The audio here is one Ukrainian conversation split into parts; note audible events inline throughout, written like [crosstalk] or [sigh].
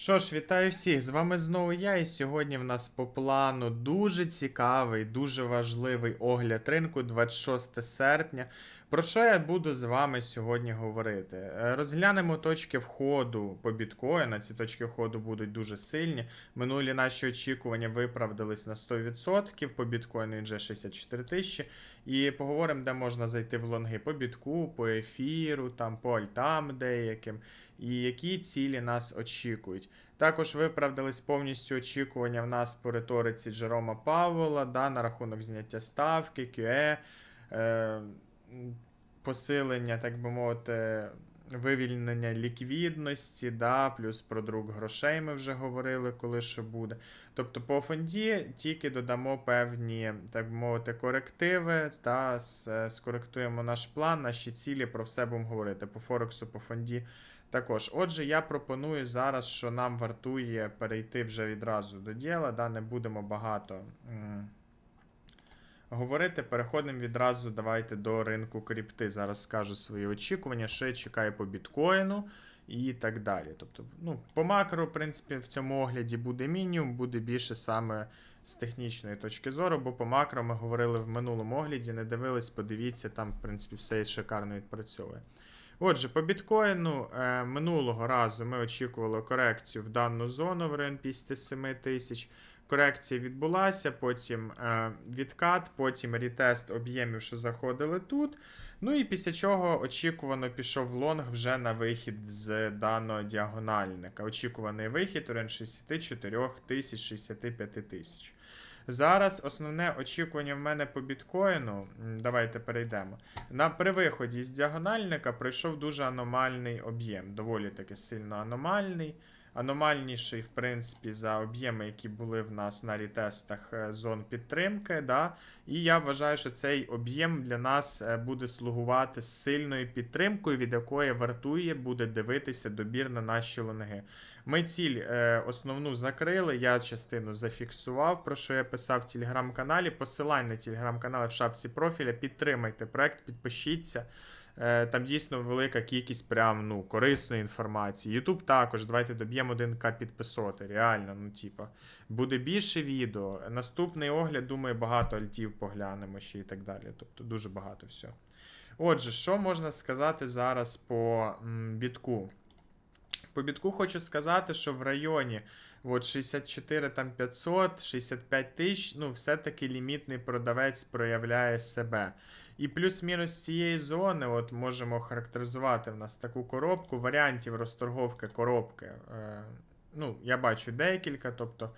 Що ж, вітаю всіх! З вами знову я, і сьогодні в нас по плану дуже цікавий, дуже важливий огляд ринку 26 серпня. Про що я буду з вами сьогодні говорити? Е, Розглянемо точки входу по біткоїна. Ці точки входу будуть дуже сильні. Минулі наші очікування виправдались на 100%. По біткоїну вже 64 тисячі. І поговоримо, де можна зайти в лонги по бітку, по ефіру, там по альтам деяким, і які цілі нас очікують. Також виправдались повністю очікування в нас по риториці Джерома Павла, да, на рахунок зняття ставки, QE, е, посилення, так би мовити, вивільнення ліквідності, да, плюс про друк грошей ми вже говорили, коли що буде. Тобто по фонді тільки додамо певні, так би мовити, корективи, с- скоректуємо наш план, наші цілі, про все будемо говорити. По Форексу, по фонді також. Отже, я пропоную зараз, що нам вартує перейти вже відразу до діла, да, не будемо багато м, говорити. Переходимо відразу. Давайте до ринку крипти. Зараз скажу свої очікування, що я чекаю по біткоїну і так далі. Тобто, ну, по макро, в принципі, в цьому огляді буде мінімум, буде більше саме з технічної точки зору, бо по макро ми говорили в минулому огляді, не дивились, подивіться, там, в принципі, все шикарно відпрацьовує. Отже, по біткоїну е, минулого разу ми очікували корекцію в дану зону в район 57 тисяч. Корекція відбулася, потім е, відкат, потім рітест об'ємів, що заходили тут. Ну і після чого очікувано пішов лонг вже на вихід з даного діагональника. Очікуваний вихід район 64 тисяч 65 тисяч. Зараз основне очікування в мене по біткоїну. Давайте перейдемо. На при виході з діагональника пройшов дуже аномальний об'єм, доволі таки сильно аномальний. Аномальніший, в принципі, за об'єми, які були в нас на рітестах е, зон підтримки. Да? І я вважаю, що цей об'єм для нас е, буде слугувати сильною підтримкою, від якої вартує буде дивитися добір на наші лонги. Ми ціль е, основну закрили, я частину зафіксував, про що я писав в телеграм-каналі. Посилання на телеграм-канал в шапці профіля. Підтримайте проект, підпишіться. Е, Там дійсно велика кількість прям ну, корисної інформації. Ютуб також, давайте доб'ємо 1К підписоти. Реально, ну типа. Буде більше відео. Наступний огляд, думаю, багато альтів поглянемо ще і так далі. Тобто дуже багато всього. Отже, що можна сказати зараз по бітку? По бітку хочу сказати, що в районі от 64 там 500, 65 тисяч, ну, все-таки лімітний продавець проявляє себе. І плюс-мінус цієї зони, от можемо характеризувати в нас таку коробку, варіантів розторговки коробки. Е, ну, я бачу декілька, тобто.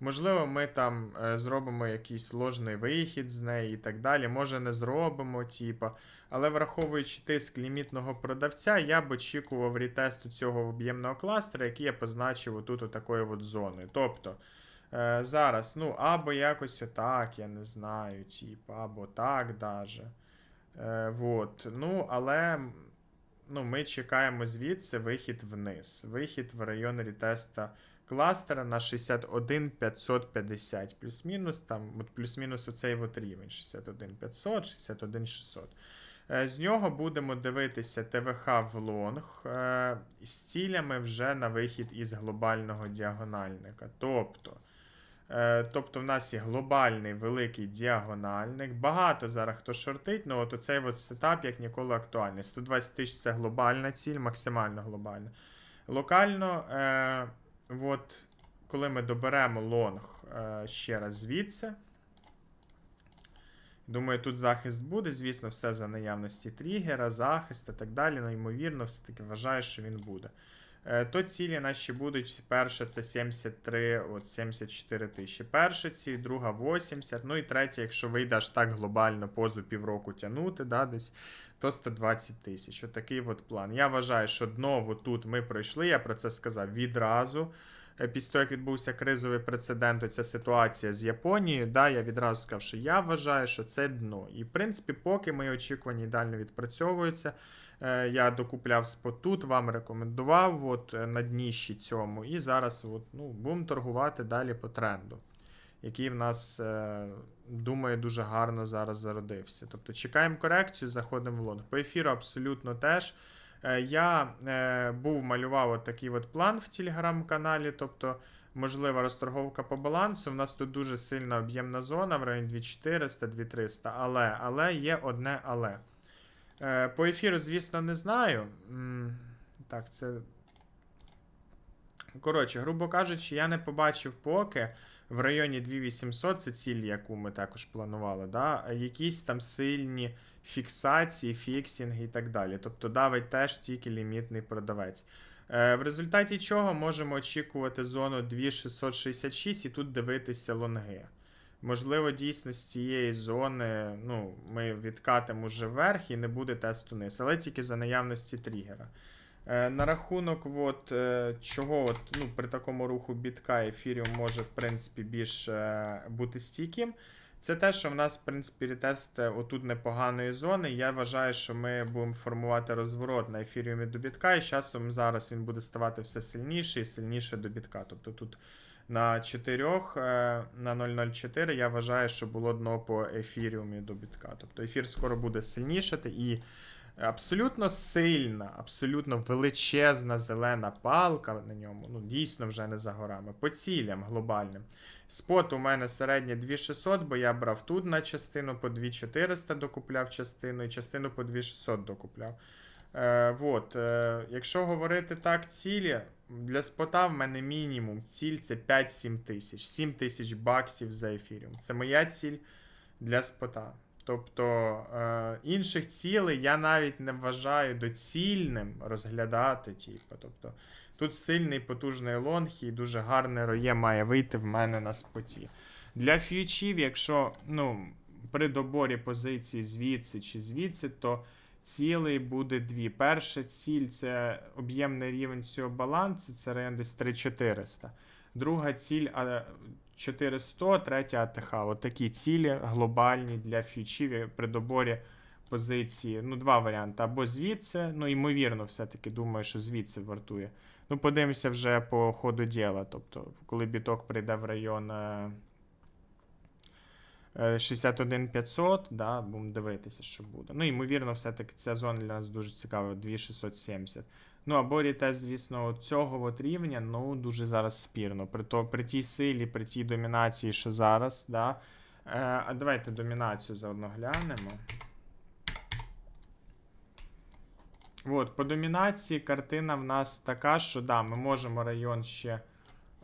Можливо, ми там е, зробимо якийсь ложний вихід з неї і так далі. Може, не зробимо, типа. Але враховуючи тиск лімітного продавця, я б очікував рітесту цього об'ємного кластера, який я позначив отут отакою от зоною. Тобто е, зараз, ну, або якось отак, я не знаю, типу, або так даже. Е, вот. Ну, але ну, ми чекаємо звідси вихід вниз. Вихід в район рітеста кластера на 61 550. Плюс-мінус там, плюс-мінус оцей от рівень 61 500, 61 600. Е, З нього будемо дивитися ТВХ в лонг е, з цілями вже на вихід із глобального діагональника. Тобто, е, тобто в нас є глобальний великий діагональник. Багато зараз хто шортить, ну от оцей от сетап як ніколи актуальний. 120 тисяч це глобальна ціль, максимально глобальна. Локально, от, коли ми доберемо лонг е, ще раз звідси. Думаю, тут захист буде, звісно, все за наявності тригера, захист і так далі. Ну, ймовірно, все-таки вважаю, що він буде. Е, То цілі наші будуть. Перша це 73, от 74 тисячі. Перша ціль, друга 80. Ну і третя, якщо вийде аж так глобально позу півроку тягнути, да, десь, то 120 тисяч. Отакий от план. Я вважаю, що дно тут ми пройшли, я про це сказав відразу. Е, Після того, як відбувся кризовий прецедент, оця ситуація з Японією, да, я відразу сказав, що я вважаю, що це дно. І, в принципі, поки мої очікування ідеально відпрацьовуються, е, я докупляв спот тут, вам рекомендував от, е, на дніщі цьому. І зараз от, ну, будемо торгувати далі по тренду, який в нас, е, думаю, дуже гарно зараз зародився. Тобто чекаємо корекцію, заходимо в лонг. По ефіру абсолютно теж. Е, Я е, був малював такий от план в телеграм-каналі, тобто можлива розторговка по балансу. У нас тут дуже сильна об'ємна зона в районі 2400, 2300, але, але є одне але. Е, По ефіру, звісно, не знаю. Так, це. Коротше, грубо кажучи, я не побачив поки в районі 2800, це ціль, яку ми також планували, да? якісь там сильні фіксації, фіксінги і так далі. Тобто давить теж тільки лімітний продавець. Е, в результаті чого можемо очікувати зону 2666 і тут дивитися лонги. Можливо, дійсно з цієї зони ну, ми відкатимо вже вверх і не буде тесту низ, але тільки за наявності тригера. Е, на рахунок, от, е, чого от, ну, при такому руху бітка ефіріум може, в принципі, більш е, бути стійким. Це те, що в нас, в принципі, ретест отут непоганої зони. Я вважаю, що ми будемо формувати розворот на ефіріумі до бітка, і з часом зараз він буде ставати все сильніше і сильніше до бітка. Тобто тут на 4, е, на 0,04 я вважаю, що було дно по ефіріумі до бітка. Тобто ефір скоро буде сильнішати і абсолютно сильна, абсолютно величезна зелена палка на ньому. Ну, дійсно вже не за горами. По цілям глобальним. Спот у мене середнє 2600, бо я брав тут на частину по 2400 докупляв частину, і частину по 2600 докупляв. Е, вот, е, якщо говорити так, цілі, для спота в мене мінімум ціль це 5-7 тисяч. 7 тисяч баксів за ефіріум. Це моя ціль для спота. Тобто е, інших цілей я навіть не вважаю доцільним розглядати. Типу. Тобто, тут сильний потужний лонг і дуже гарне роє має вийти в мене на споті. Для фьючів, якщо ну, при доборі позиції звідси чи звідси, то цілей буде дві. Перша ціль це об'ємний рівень цього балансу, це район десь 3400. Друга ціль а, 400, третя АТХ. От такі цілі глобальні для фьючів при доборі позиції. Ну, два варіанти. Або звідси, ну, ймовірно, все-таки думаю, що звідси вартує. Ну, подивимося вже по ходу діла. Тобто, коли біток прийде в район. е, е, 61500, да, будемо дивитися, що буде. Ну, ймовірно, все-таки ця зона для нас дуже цікава, 2670. Ну, або рітест, звісно, цього от рівня, ну, дуже зараз спірно. При, то, при тій силі, при тій домінації, що зараз, да. Е, а давайте домінацію заодно глянемо. От, по домінації картина в нас така, що да, ми можемо район ще.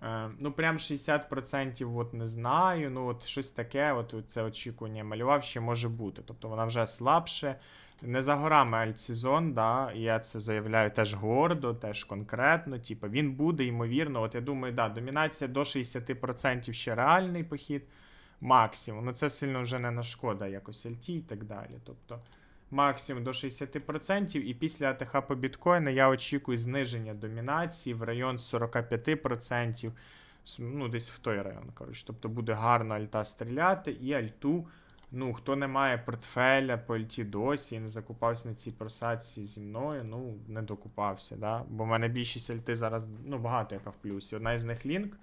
Е, ну, прям 60% от не знаю. Ну, от щось таке, от це очікування малював, ще може бути. Тобто вона вже слабше. Не за горами альтсезон, да, я це заявляю теж гордо, теж конкретно. Типу, він буде, ймовірно. От я думаю, да, домінація до 60% ще реальний похід. Максимум. Ну, це сильно вже не нашкода якось LT і так далі. Тобто максимум до 60%, і після АТХ по біткоїну я очікую зниження домінації в район 45%. Ну, десь в той район, коротше. Тобто буде гарно альта стріляти, і альту. Ну, хто не має портфеля по альті досі і не закупався на цій просадці зі мною, ну, не докупався, да? Бо в мене більшість альти зараз, ну, багато яка в плюсі. Одна із них лінк.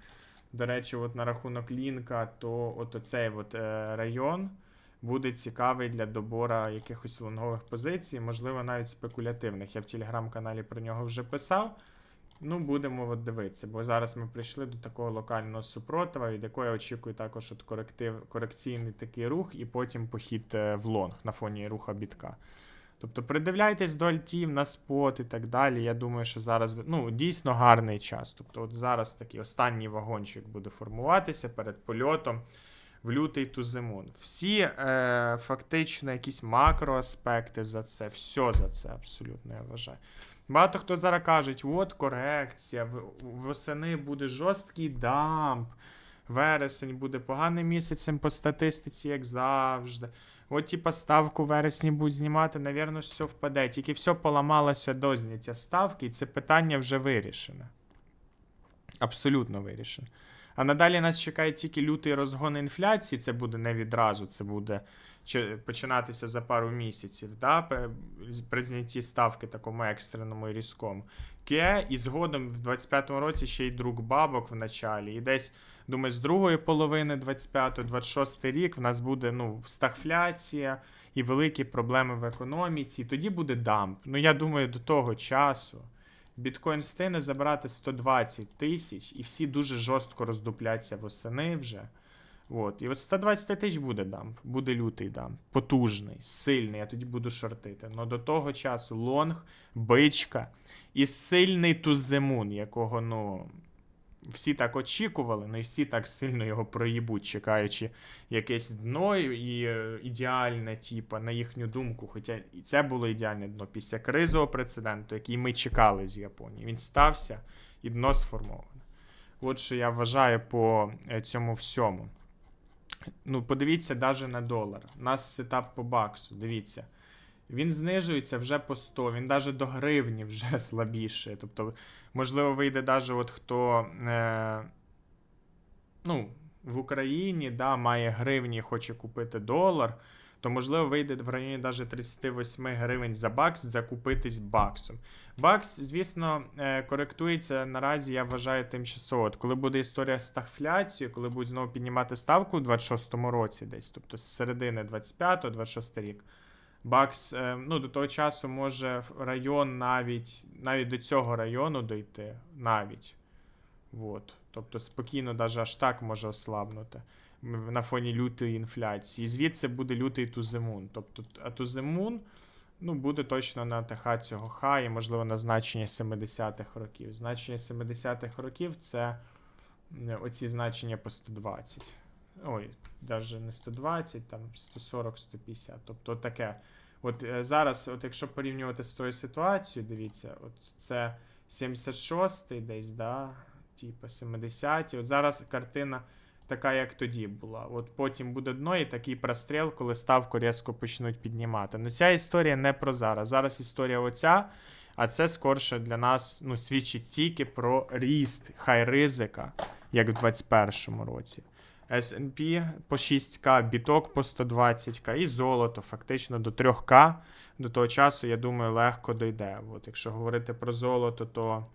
До речі, от на рахунок лінка, то от оцей от, е, район буде цікавий для добора якихось лонгових позицій, можливо, навіть спекулятивних. Я в телеграм-каналі про нього вже писав. Ну, будемо от дивитися, бо зараз ми прийшли до такого локального супротива, від якого я очікую також от коректив, корекційний такий рух, і потім похід е, в лонг на фоні руха бітка. Тобто придивляйтесь до альтів на спот і так далі. Я думаю, що зараз ну, дійсно гарний час. Тобто, от зараз такий останній вагончик буде формуватися перед польотом в лютий тузимун. Всі е, фактично якісь макроаспекти за це, все за це абсолютно я вважаю. Багато хто зараз кажуть, от корекція, восени буде жорсткий дамп, вересень буде поганим місяцем по статистиці, як завжди. От, типа, ставку вересні будуть знімати, навірно, все впаде. Тільки все поламалося до зняття ставки, і це питання вже вирішене. Абсолютно вирішене. А надалі нас чекає тільки лютий розгон інфляції. Це буде не відразу, це буде починатися за пару місяців, да? при знятті ставки такому екстреному і різкому. Ке, і згодом в 25-му році ще й друк бабок в началі. І десь, думаю, з другої половини 25-26 рік в нас буде ну, стагфляція, і великі проблеми в економіці, тоді буде дамп. Ну я думаю, до того часу біткоін стине забрати 120 тисяч, і всі дуже жорстко роздупляться восени вже. От. І от 120 тисяч буде дамп, буде лютий дамп, потужний, сильний, я тоді буду шортити. Но до того часу лонг, бичка і сильний туземун, якого, ну, всі так очікували, і всі так сильно його проїбуть, чекаючи якесь дно і е, ідеальне, типа, на їхню думку. Хоча і це було ідеальне дно після кризового прецеденту, який ми чекали з Японії. Він стався і дно сформоване. От що я вважаю по е, цьому всьому. Ну, подивіться навіть на долар. У нас сетап по баксу. Дивіться. Він знижується вже по 100, він навіть до гривні вже [laughs] слабіше. Тобто, можливо, вийде навіть от хто е, ну, в Україні да, має гривні і хоче купити долар, то можливо вийде в районі навіть 38 гривень за бакс закупитись баксом. Бакс, звісно, е, коректується наразі, я вважаю, тимчасово. От коли буде історія з стагфляцією, коли будуть знову піднімати ставку у 26-му році, десь, тобто з середини 25-26 рік. Бакс, е, ну, до того часу може район навіть навіть до цього району дойти. Навіть. Вот. Тобто спокійно, навіть аж так може ослабнути на фоні лютої інфляції. І звідси буде лютий туземун. Тобто, а туземун ну, буде точно на ТХ цього хай, і, можливо, на значення 70-х років. Значення 70-х років це оці значення по 120. Ой, навіть не 120, там 140-150. Тобто таке. От е, зараз, от якщо порівнювати з тою ситуацією, дивіться, от це 76-й десь, да, типу 70-ті. От зараз картина така, як тоді була. От потім буде дно і такий простріл, коли ставку різко почнуть піднімати. Ну ця історія не про зараз. Зараз історія оця, а це скорше для нас ну, свідчить тільки про ріст хай ризика, як в 2021 році. S&P по 6К, біток по 120К і золото фактично до 3К. До того часу, я думаю, легко дойде. От, якщо говорити про золото, то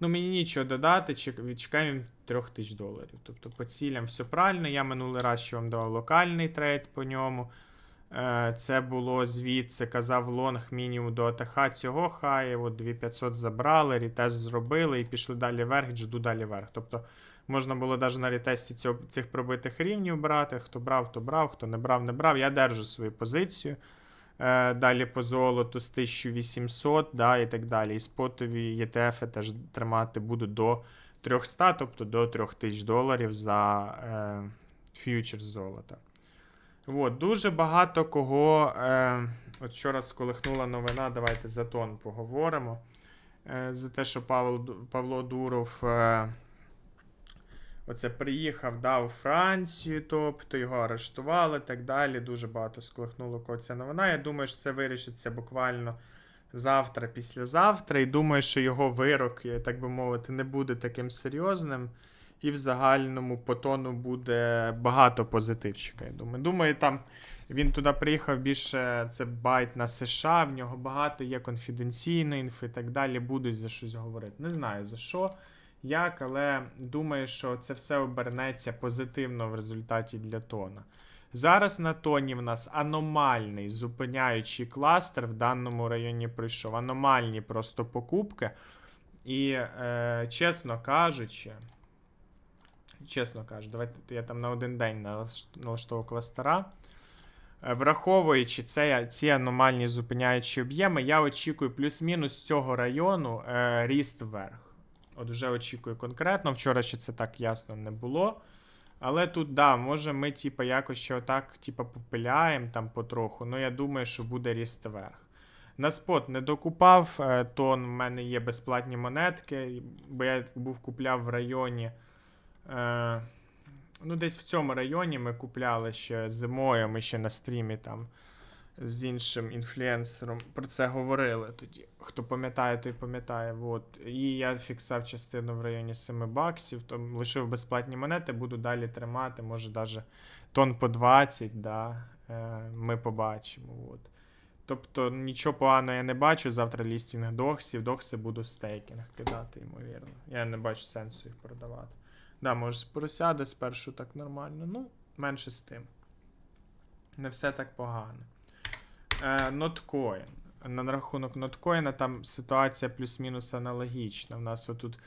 ну, мені нічого додати, відчекаємо 3 тисяч доларів. Тобто по цілям все правильно. Я минулий раз ще вам давав локальний трейд по ньому. Е, Це було звідси, казав лонг мінімум до АТХ цього хає. От 2500 забрали, рітест зробили і пішли далі вверх, і жду далі вверх. Тобто можна було навіть на рітесті цього, цих пробитих рівнів брати. Хто брав, то брав, хто не брав, не брав. Я держу свою позицію. Е, Далі по золоту з 1800, да, і так далі. І спотові ETF теж тримати буду до 300, тобто до 3000 доларів за е, фьючерс золота. От, дуже багато кого. Е, от вчора сколихнула новина, давайте за тон поговоримо. Е, за те, що Павло, Павло Дуров. Е, Оце приїхав, да, у Францію, тобто його арештували і так далі. Дуже багато сколихнуло кого ця новина. Я думаю, що це вирішиться буквально завтра, післязавтра. І думаю, що його вирок, так би мовити, не буде таким серйозним. І в загальному по тону буде багато позитивчика. Я думаю. Думаю, там він туди приїхав більше це байт на США, в нього багато є конфіденційної інфи і так далі. Будуть за щось говорити. Не знаю за що як, але думаю, що це все обернеться позитивно в результаті для тона. Зараз на тоні в нас аномальний зупиняючий кластер в даному районі прийшов. Аномальні просто покупки. І, е, чесно кажучи, чесно кажучи, давайте я там на один день налаштовував кластера. Е, Враховуючи це, ці аномальні зупиняючі об'єми, я очікую плюс-мінус цього району е, ріст вверх. От вже очікую конкретно. Вчора ще це так ясно не було. Але тут, да, може, ми, типа, якось ще отак, типа, попиляємо там потроху. Ну, я думаю, що буде ріст вверх. На спот не докупав, е, тон в мене є безплатні монетки, бо я був купляв в районі. Е, ну, десь в цьому районі ми купляли ще зимою, ми ще на стрімі там з іншим інфлюенсером про це говорили тоді. Хто пам'ятає, той пам'ятає. Вот. І я фіксав частину в районі 7 баксів, то лишив безплатні монети, буду далі тримати, може навіть тон по 20, да, е, ми побачимо. От. Тобто нічого поганого я не бачу. Завтра лістінг доксів, докси буду в стейкінг кидати, ймовірно. Я не бачу сенсу їх продавати. Да, може просяде спершу так нормально. Ну, менше з тим. не все так погано. Е, Notcoin. На рахунок Notcoin там ситуація плюс-мінус аналогічна. У нас отут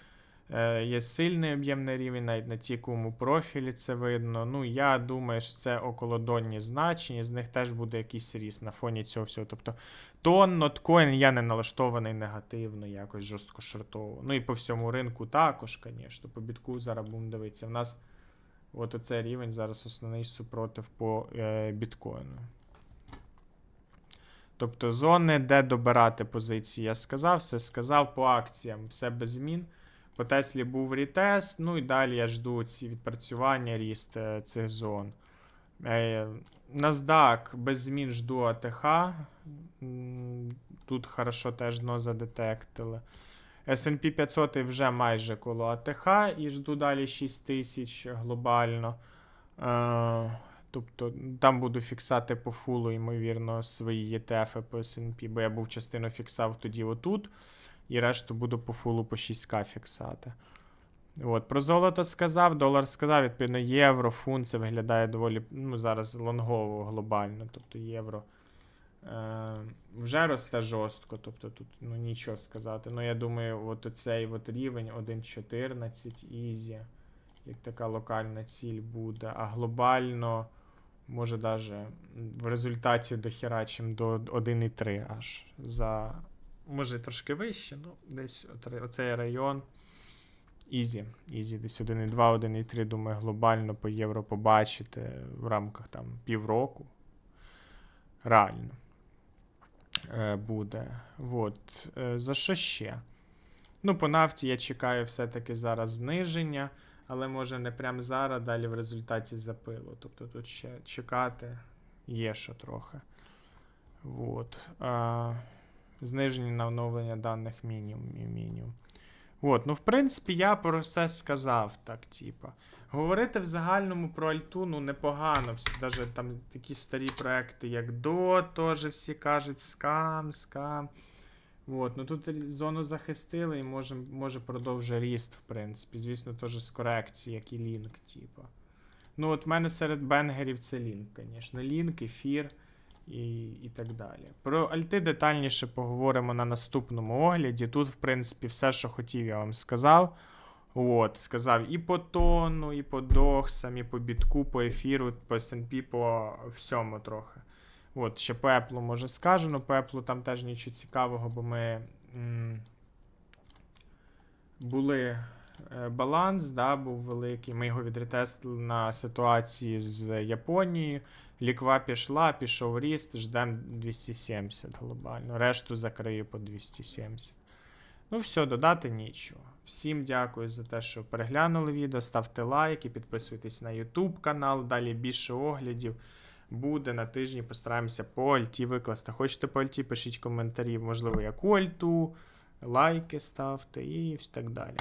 е, є сильний об'ємний рівень, навіть на тікому профілі це видно. Ну, я думаю, що це околодонні значення, з них теж буде якийсь ріст на фоні цього всього. Тобто тон Notcoin я не налаштований негативно, якось жорстко шортово. Ну і по всьому ринку також, звісно. По бітку зараз будемо дивитися. В нас от оцей рівень зараз основний супротив по е, біткоїну. Тобто зони, де добирати позиції, я сказав, все сказав по акціям, все без змін. По Теслі був рітест, ну і далі я жду ці відпрацювання, ріст е, цих зон. Е, NASDAQ без змін жду АТХ. Тут хорошо теж дно задетектили. S&P 500 вже майже коло АТХ і жду далі 6000 глобально. Тобто там буду фіксати по фулу, ймовірно, свої ETF по S&P, бо я був частину фіксав тоді отут. І решту буду по фулу по 6К фіксати. От, про золото сказав, долар сказав, відповідно, євро, фунт це виглядає доволі ну, зараз лонгово глобально. Тобто євро е, вже росте жорстко, тобто тут ну, нічого сказати. Ну, я думаю, от оцей от рівень 1.14 ізі, як така локальна ціль буде, а глобально. Може, даже в результаті дохерачим до 1,3 аж за. Може, трошки вище, ну, десь оцей район. Ізі. Ізі, десь 1,2, 1,3, думаю, глобально по євро побачити в рамках там півроку. Реально. Е, буде. От. Е, за що ще? Ну, по нафті я чекаю все-таки зараз зниження, але може не прямо зараз, далі в результаті запилу. Тобто тут ще чекати є що трохи. От. А, зниження на оновлення даних мінімум і мінімум. От, ну, в принципі, я про все сказав, так, типа. Говорити в загальному про Альту, ну, непогано. Даже там такі старі проекти, як DO, теж всі кажуть, скам, скам. От, ну тут зону захистили і може, може продовжує ріст, в принципі. Звісно, теж з корекції, як і лінк, типа. Ну, от в мене серед бенгерів це лінк, звісно. Лінк, ефір і, і так далі. Про альти детальніше поговоримо на наступному огляді. Тут, в принципі, все, що хотів, я вам сказав. От, сказав і по тону, і по доксам, і по бітку, по ефіру, по S&P, по всьому трохи. От, ще Apple, може скажу, але по Apple там теж нічого цікавого, бо ми м, були е, баланс, да, був великий. Ми його відретестили на ситуації з Японією. Ліква пішла, пішов ріст, ждемо 270 глобально. Решту закрию по 270. Ну, все, додати нічого. Всім дякую за те, що переглянули відео. Ставте лайки, підписуйтесь на YouTube канал. Далі більше оглядів буде на тижні. Постараємося по альті викласти. Хочете по альті, пишіть коментарі, можливо, яку альту, лайки ставте і так далі.